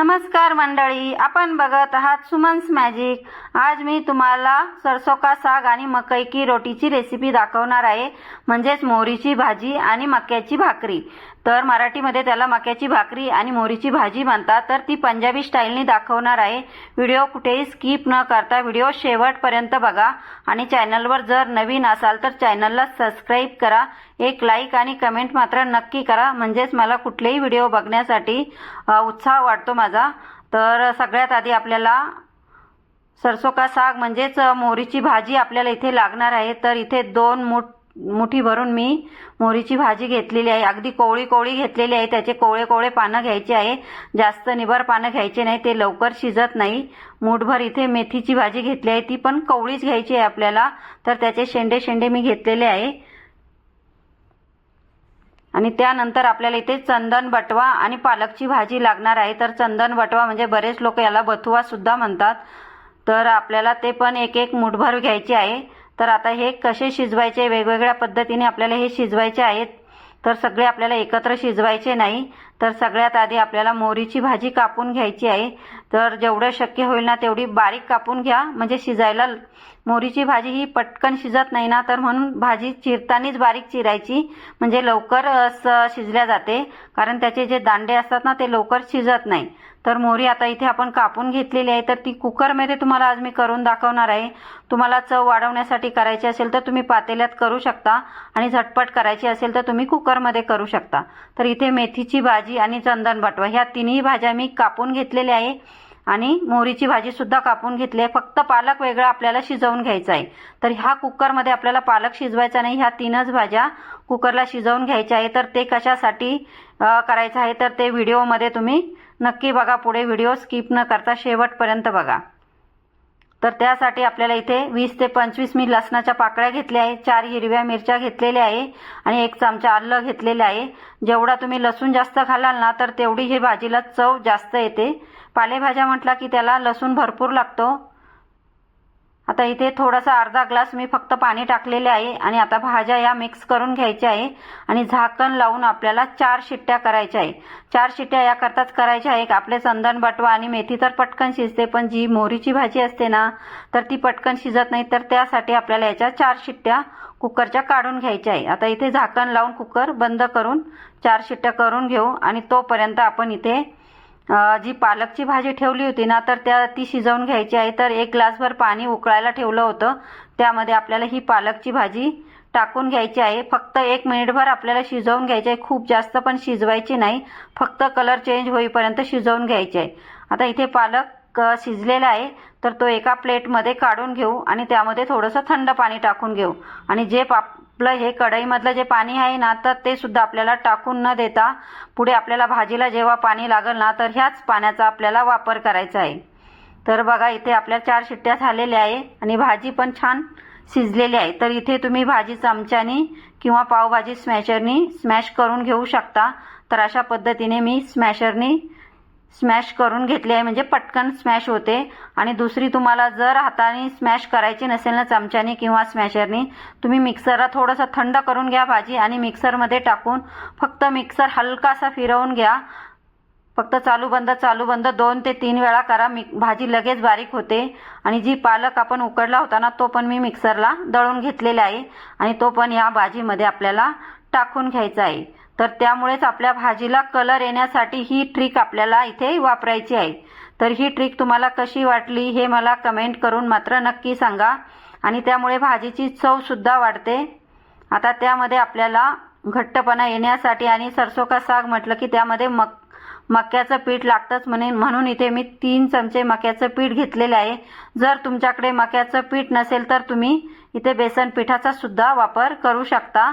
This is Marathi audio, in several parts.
नमस्कार मंडळी आपण बघत आहात सुमन्स मॅजिक आज मी तुम्हाला सरसो का साग आणि मकई की रोटीची रेसिपी दाखवणार आहे म्हणजेच मोहरीची भाजी आणि मक्याची भाकरी. तर मराठीमध्ये त्याला मक्याची भाकरी आणि मोहरीची भाजी म्हणतात. तर ती पंजाबी स्टाईलनी दाखवणार आहे. व्हिडिओ कुठेही स्किप न करता व्हिडिओ शेवटपर्यंत बघा. आणि चॅनलवर जर नवीन असाल तर चॅनलला सबस्क्राईब करा. एक लाईक आणि कमेंट मात्र नक्की करा. म्हणजेच मला कुठलेही व्हिडिओ बघण्यासाठी उत्साह वाटतो माझा. तर सगळ्यात आधी आपल्याला सरसो का साग म्हणजेच मोहरीची भाजी आपल्याला इथे लागणार आहे. तर इथे दोन मोठ मुठी भरून मी मोहरीची भाजी घेतलेली आहे. अगदी कोवळी कोवळी घेतलेली आहे. त्याचे कोवळे कोवळे पानं घ्यायचे आहे. जास्त निभर पानं घ्यायचे नाही. ते लवकर शिजत नाही. मूठभर इथे मेथीची भाजी घेतली आहे. ती पण कोवळीच घ्यायची आहे आपल्याला. तर त्याचे शेंडे शेंडे मी घेतलेले आहे. आणि त्यानंतर आपल्याला इथे चंदन बटवा आणि पालकची भाजी लागणार आहे. तर चंदन बटवा म्हणजे बरेच लोक याला बथुवा सुद्धा म्हणतात. तर आपल्याला ते पण एक एक मुठभर घ्यायचे आहे. तर आता हे कसे शिजवायचे वेगवेगळ्या पद्धतीने आपल्याला हे शिजवायचे आहेत तर सगळे आपल्याला एकत्र शिजवायचे नाही तर सगळ्यात आधी आपल्याला मोहरीची भाजी कापून घ्यायची आहे. तर जेवढं शक्य होईल ना तेवढी बारीक कापून घ्या म्हणजे शिजायला मोहरीची भाजी ही पटकन शिजत नाही ना तर म्हणून भाजी चिरतानीच बारीक चिरायची म्हणजे लवकर स- शिजल्या जाते. कारण त्याचे जे दांडे असतात ना ते लवकर शिजत नाही. तर मोहरी आता इथे आपण कापून घेतलेली आहे तर ती कुकरमध्ये तुम्हाला आज मी करून दाखवणार आहे. तुम्हाला चव वाढवण्यासाठी करायची असेल तर तुम्ही पातेल्यात करू शकता आणि झटपट करायची असेल तर तुम्ही कुकरमध्ये करू शकता. तर इथे मेथीची भाजी आणि चंदन बटवा ह्या तिन्ही भाज्या मी कापून घेतलेल्या आहे आणि मोहरीची भाजीसुद्धा कापून घेतली आहे. फक्त पालक वेगळा आपल्याला शिजवून घ्यायचा आहे. तर ह्या कुकरमध्ये आपल्याला पालक शिजवायचा नाही ह्या तीनच भाज्या कुकरला शिजवून घ्यायच्या आहे तर ते कशासाठी करायचं आहे तर ते व्हिडिओमध्ये तुम्ही नक्की बघा पुढे व्हिडिओ स्किप न करता शेवटपर्यंत बघा. तर त्यासाठी आपल्याला इथे वीस ते पंचवीस मी लसणाच्या पाकळ्या घेतल्या आहे चार हिरव्या मिरच्या घेतलेल्या आहे आणि एक चमचा आलं घेतलेलं आहे. जेवढा तुम्ही लसूण जास्त खालाल ना तर तेवढी ही भाजीला चव जास्त येते. पालेभाज्या म्हटला की त्याला लसूण भरपूर लागतो. आता इथे थोडासा अर्धा ग्लास मी फक्त पाणी टाकलेले आहे आणि आता भाज्या या मिक्स करून घ्यायच्या आहे आणि झाकण लावून आपल्याला चार शिट्ट्या करायच्या आहे. चार शिट्ट्या याकरताच करायच्या आहे आपले चंदन बटवा आणि मेथी तर पटकन शिजते पण जी मोहरीची भाजी असते ना तर ती पटकन शिजत नाही तर त्यासाठी आपल्याला याच्या चार शिट्ट्या कुकरच्या काढून घ्यायच्या आहे. आता इथे झाकण लावून कुकर बंद करून चार शिट्ट्या करून घेऊ आणि तोपर्यंत आपण इथे जी पालकची भाजी ठेवली होती ना तर त्या ती शिजवून घ्यायची आहे. तर एक ग्लासभर पाणी उकळायला ठेवलं होतं. त्यामध्ये आपल्याला ही पालकची भाजी टाकून घ्यायची आहे. फक्त एक मिनिटभर आपल्याला शिजवून घ्यायची आहे. खूप जास्त पण शिजवायची नाही. फक्त कलर चेंज होईपर्यंत शिजवून घ्यायची आहे. आता इथे पालक शिजलेला आहे. तर तो एका प्लेटमध्ये काढून घेऊ आणि त्यामध्ये थोडंसं थंड पाणी टाकून घेऊ. आणि जे पाप आपलं हे कढईमधलं जे पाणी आहे ना तर ते सुद्धा आपल्याला टाकून न देता पुढे आपल्याला भाजीला जेव्हा पाणी लागेल ना तर ह्याच पाण्याचा आपल्याला वापर करायचा आहे. तर बघा इथे आपल्या चार शिट्ट्या झालेल्या आहे आणि भाजी पण छान शिजलेली आहे. तर इथे तुम्ही भाजी चमच्यानी किंवा पावभाजी स्मॅशरनी स्मॅश करून घेऊ शकता. तर अशा पद्धतीने मी स्मॅशरनी स्मॅश करून घेतली आहे. म्हणजे पटकन स्मॅश होते. आणि दुसरी तुम्हाला जर हाताने स्मॅश करायची नसेल ना चमच्याने किंवा स्मॅशरनी तुम्ही मिक्सरला थोडंसं थंड करून घ्या भाजी आणि मिक्सरमध्ये टाकून फक्त मिक्सर हलकासा फिरवून घ्या. फक्त चालू बंद चालू बंद दोन ते तीन वेळा करा. मिक भाजी लगेच बारीक होते. आणि जी पालक आपण उकडला होता ना तो पण मी मिक्सरला दळून घेतलेला आहे. आणि तो पण या भाजीमध्ये आपल्याला टाकून घ्यायचा आहे. तर त्यामुळेच आपल्या भाजीला कलर येण्यासाठी ही ट्रिक आपल्याला इथे वापरायची आहे. तर ही ट्रिक तुम्हाला कशी वाटली हे मला कमेंट करून मात्र नक्की सांगा. आणि त्यामुळे भाजीची चवसुद्धा वाढते. आता त्यामध्ये आपल्याला घट्टपणा येण्यासाठी आणि सरसो का साग म्हटलं की त्यामध्ये मक मक्याचं पीठ लागतंच म्हणे. म्हणून इथे मी तीन चमचे मक्याचं पीठ घेतलेलं आहे. जर तुमच्याकडे मक्याचं पीठ नसेल तर तुम्ही इथे बेसन पिठाचा सुद्धा वापर करू शकता.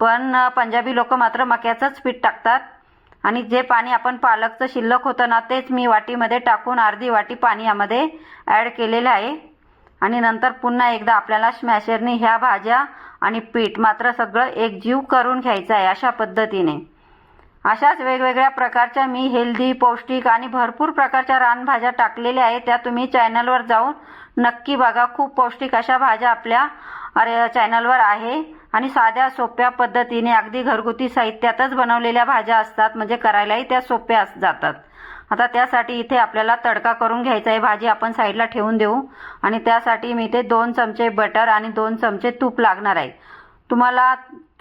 पण पंजाबी लोक मात्र मक्याचंच पीठ टाकतात. आणि जे पाणी आपण पालकचं शिल्लक होतं ना तेच मी वाटीमध्ये टाकून अर्धी वाटी पाणी यामध्ये ॲड केलेलं आहे. आणि नंतर पुन्हा एकदा आपल्याला स्मॅशरने ह्या भाज्या आणि पीठ मात्र सगळं एकजीव करून घ्यायचं आहे अशा पद्धतीने. अशाच वेगवेगळ्या प्रकारच्या मी हेल्दी पौष्टिक आणि भरपूर प्रकारच्या रानभाज्या टाकलेल्या आहेत. त्या तुम्ही चॅनलवर जाऊन नक्की बघा. खूप पौष्टिक अशा भाज्या आपल्या अरे चॅनलवर आहे. आणि साध्या सोप्या पद्धतीने अगदी घरगुती साहित्यातच बनवलेल्या भाज्या असतात म्हणजे करायलाही त्या सोप्या अस- जातात. आता त्यासाठी इथे आपल्याला तडका करून घ्यायचा आहे. भाजी आपण साईडला ठेवून देऊ. आणि त्यासाठी मी इथे दोन चमचे बटर आणि दोन चमचे तूप लागणार आहे. तुम्हाला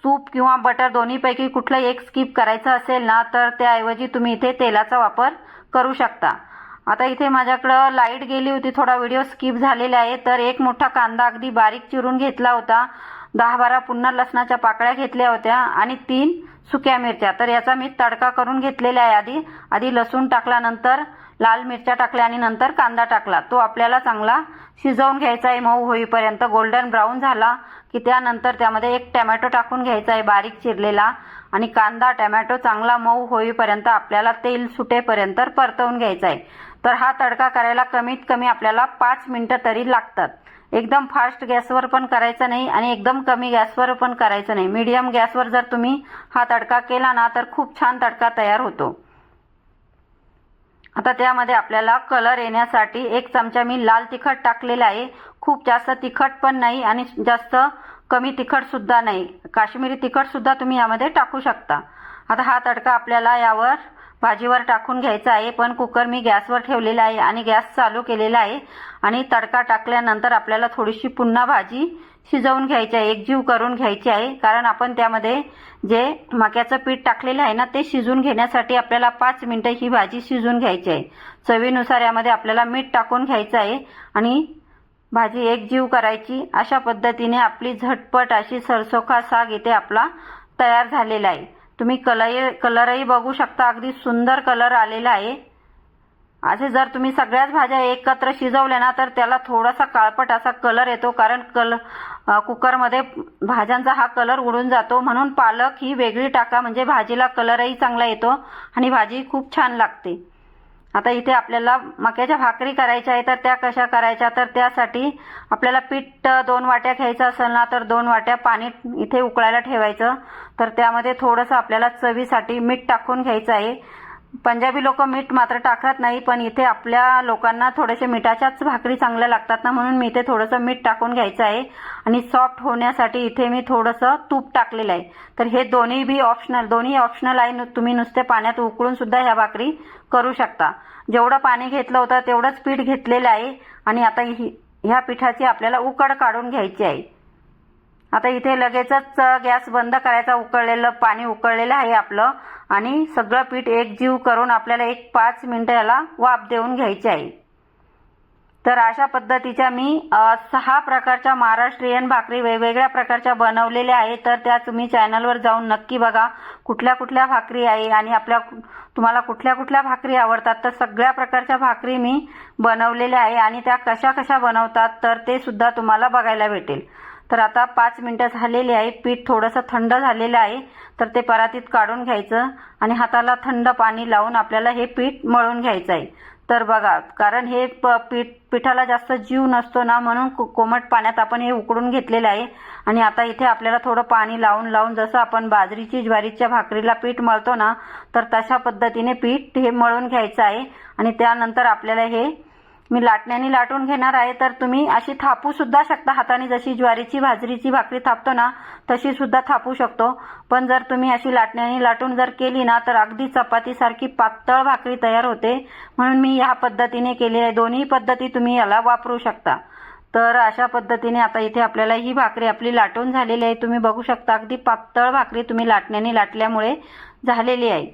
तूप किंवा बटर दोन्हीपैकी कुठलं एक स्किप करायचं असेल ना तर त्याऐवजी तुम्ही इथे तेलाचा वापर करू शकता. आता इथे माझ्याकडं लाइट गेली होती. थोडा व्हिडिओ स्किप झालेला आहे. तर एक मोठा कांदा अगदी बारीक चिरून घेतला होता. दहा बारा पुन्हा लसणाच्या पाकळ्या घेतल्या होत्या आणि तीन सुक्या मिरच्या. तर याचा मी तडका करून घेतलेला आहे आधी आधी लसूण टाकल्यानंतर लाल मिरच्या टाकल्या आणि नंतर कांदा टाकला. तो आपल्याला चांगला शिजवून घ्यायचा आहे. मऊ होईपर्यंत गोल्डन ब्राऊन झाला की त्यानंतर त्यामध्ये एक टॅमॅटो टाकून घ्यायचा आहे बारीक चिरलेला. आणि कांदा टॅमॅटो चांगला मऊ होईपर्यंत आपल्याला तेल सुटेपर्यंत परतवून घ्यायचा आहे. तर हा तडका करायला कमीत कमी आपल्याला पाच मिनटं तरी लागतात. एकदम फास्ट गॅसवर पण करायचं नाही आणि एकदम कमी गॅसवर पण करायचं नाही. मीडियम गॅसवर जर तुम्ही हा तडका केला ना तर खूप छान तडका तयार होतो. आता त्यामध्ये आपल्याला कलर येण्यासाठी एक चमचा मी लाल तिखट टाकलेला आहे. खूप जास्त तिखट पण नाही आणि जास्त कमी तिखट सुद्धा नाही. काश्मीरी तिखट सुद्धा तुम्ही यामध्ये टाकू शकता. आता हा तडका आपल्याला यावर भाजीवर टाकून घ्यायचा आहे पण कुकर मी गॅसवर ठेवलेला आहे आणि गॅस चालू केलेला आहे. आणि तडका टाकल्यानंतर आपल्याला थोडीशी पुन्हा भाजी शिजवून घ्यायची आहे एकजीव करून घ्यायची आहे. कारण आपण त्यामध्ये जे मक्याचं पीठ टाकलेलं आहे ना ते शिजून घेण्यासाठी आपल्याला पाच मिनटं ही भाजी शिजून घ्यायची आहे. चवीनुसार यामध्ये आपल्याला मीठ टाकून घ्यायचं आहे आणि भाजी एकजीव करायची. अशा पद्धतीने आपली झटपट अशी सरसोखा साग इथे आपला तयार झालेला आहे. तुम्ही कलर कलरही बघू शकता. अगदी सुंदर कलर आलेला आहे. असे जर तुम्ही सगळ्याच भाज्या एकत्र शिजवल्या ना तर त्याला थोडासा काळपट असा कलर येतो. कारण कल कुकरमध्ये भाज्यांचा हा कलर उडून जातो. म्हणून पालक ही वेगळी टाका. म्हणजे भाजीला कलरही चांगला येतो आणि भाजी खूप छान लागते. आता इथे आपल्याला मक्याच्या भाकरी करायच्या आहे तर त्या कशा करायच्या? तर त्यासाठी आपल्याला पीठ दोन वाट्या घ्यायचं असेल ना तर दोन वाट्या पाणी इथे उकळायला ठेवायचं. तर त्यामध्ये थोडंसं आपल्याला चवीसाठी मीठ टाकून घ्यायचं आहे. पंजाबी लोक मीठ मात्र टाकत नाही पण इथे आपल्या लोकांना थोडेसे मिठाच्याच भाकरी चांगल्या लागतात ना म्हणून मी इथे थोडंसं मीठ टाकून घ्यायचं आहे. आणि सॉफ्ट होण्यासाठी इथे मी थोडंसं तूप टाकलेलं आहे. तर हे दोन्ही बी ऑप्शनल दोन्ही ऑप्शनल आहे. नु- तुम्ही नुसते पाण्यात उकळून सुद्धा ह्या भाकरी करू शकता. जेवढं पाणी घेतलं होतं तेवढंच पीठ घेतलेलं आहे. आणि आता ही ह्या पिठाची आपल्याला उकड काढून घ्यायची आहे. आता इथे लगेचच गॅस बंद करायचा उकळलेलं पाणी उकळलेलं आहे आपलं. आणि सगळं पीठ एकजीव करून आपल्याला एक पाच मिनटं याला वाफ देऊन घ्यायची आहे. तर अशा पद्धतीच्या मी सहा प्रकारच्या महाराष्ट्रीयन भाकरी वेगवेगळ्या प्रकारच्या बनवलेल्या आहेत. तर त्या तुम्ही चॅनलवर जाऊन नक्की बघा. कुठल्या कुठल्या भाकरी आहे आणि आपल्या तुम्हाला कुठल्या कुठल्या भाकरी आवडतात. तर सगळ्या प्रकारच्या भाकरी मी बनवलेल्या आहे आणि त्या कशा कशा बनवतात तर ते सुद्धा तुम्हाला बघायला भेटेल. तर आता पाच मिनटं झालेली आहे. पीठ थोडंसं थंड झालेलं आहे. तर ते परातीत काढून घ्यायचं आणि हाताला थंड पाणी लावून आपल्याला हे पीठ मळून घ्यायचं आहे. तर बघा कारण हे प पीठ पिठाला जास्त जीव नसतो ना म्हणून कोमट पाण्यात आपण हे उकडून घेतलेलं आहे. आणि आता इथे आपल्याला थोडं पाणी लावून लावून जसं आपण बाजरीची ज्वारीच्या भाकरीला पीठ मळतो ना तर तशा पद्धतीने पीठ हे मळून घ्यायचं आहे. आणि त्यानंतर आपल्याला हे मी लाटण्याने लाटून घेणार आहे तर तुम्ही अशी थापू सुद्धा शकता. हाताने जशी ज्वारीची बाजरीची भाकरी थापतो ना तशी सुद्धा थापू शकतो. पण जर तुम्ही अशी लाटण्याने लाटून जर केली ना तर अगदी चपातीसारखी पातळ भाकरी तयार होते. म्हणून मी ह्या पद्धतीने केली आहे. दोन्ही पद्धती तुम्ही याला वापरू शकता. तर अशा पद्धतीने आता इथे आपल्याला ही भाकरी आपली लाटून झालेली आहे. तुम्ही बघू शकता अगदी पातळ भाकरी तुम्ही लाटण्याने लाटल्यामुळे झालेली आहे.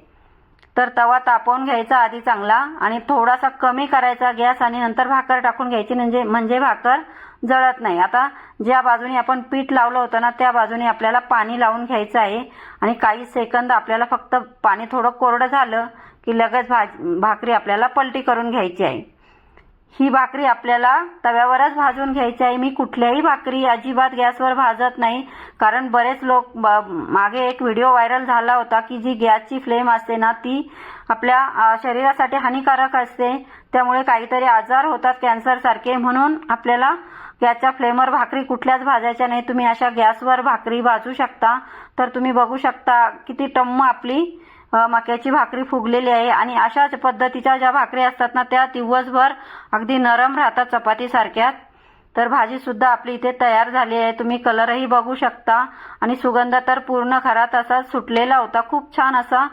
तर तवा तापवून घ्यायचा आधी चांगला आणि थोडासा कमी करायचा गॅस आणि नंतर भाकर टाकून घ्यायची म्हणजे म्हणजे भाकर जळत नाही. आता ज्या बाजूने आपण पीठ लावलं होतं ना त्या बाजूने आपल्याला पाणी लावून घ्यायचं आहे आणि काही सेकंद आपल्याला फक्त पाणी थोडं कोरडं झालं की लगेच भाज भाकरी आपल्याला पलटी करून घ्यायची आहे. ही भाकरी आपल्याला तव्यावरच भाजून घ्यायची आहे. मी कुठल्याही भाकरी अजिबात गॅसवर भाजत नाही. कारण बरेच लोक ब- मागे एक व्हिडिओ व्हायरल झाला होता की जी गॅसची फ्लेम असते ना ती आपल्या शरीरासाठी हानिकारक असते. त्यामुळे काहीतरी आजार होतात कॅन्सर सारखे म्हणून आपल्याला गॅसच्या फ्लेमवर भाकरी कुठल्याच भाजायच्या नाही. तुम्ही अशा गॅसवर भाकरी भाजू शकता. तर तुम्ही बघू शकता किती टम्म आपली मक्याची भाकरी फुगलेली आहे आणि अशाच पद्धतीच्या ज्या भाकरी असतात ना त्या दिवसभर अगदी नरम राहतात चपातीसारख्यात तर भाजी सुद्धा आपली इथे तयार झाली आहे. तुम्ही कलरही बघू शकता. आणि सुगंध तर पूर्ण खरात असा सुटलेला होता. खूप छान असा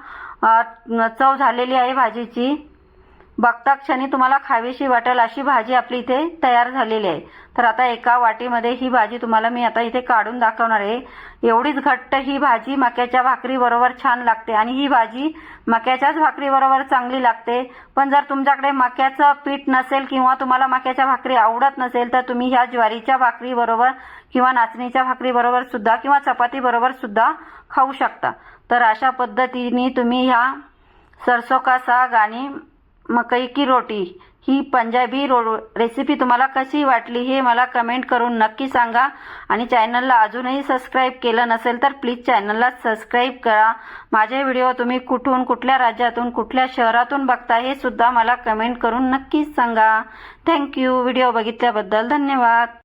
चव झालेली आहे भाजीची. बघता क्षणी तुम्हाला खावीशी वाटेल अशी भाजी आपली इथे तयार झालेली आहे. तर आता एका वाटीमध्ये ही भाजी तुम्हाला मी आता इथे काढून दाखवणार आहे. एवढीच घट्ट ही भाजी मक्याच्या भाकरीबरोबर छान लागते आणि ही भाजी मक्याच्याच भाकरीबरोबर चांगली लागते. पण जर तुमच्याकडे मक्याचं पीठ नसेल किंवा तुम्हाला मक्याच्या भाकरी आवडत नसेल तर तुम्ही ह्या ज्वारीच्या भाकरीबरोबर किंवा नाचणीच्या भाकरीबरोबर सुद्धा किंवा चपातीबरोबर सुद्धा खाऊ शकता. तर अशा पद्धतीने तुम्ही ह्या सरसो का साग आणि मकई की रोटी. ही पंजाबी रो रेसिपी तुम्हाला कशी वाटली हे मला कमेंट करून नक्की सांगा. आणि चॅनलला अजूनही सबस्क्राईब केलं नसेल तर प्लीज चॅनलला सबस्क्राईब करा. माझे व्हिडिओ तुम्ही कुठून कुठल्या राज्यातून कुठल्या शहरातून बघता हे सुद्धा मला कमेंट करून नक्कीच सांगा. थँक्यू व्हिडिओ बघितल्याबद्दल धन्यवाद.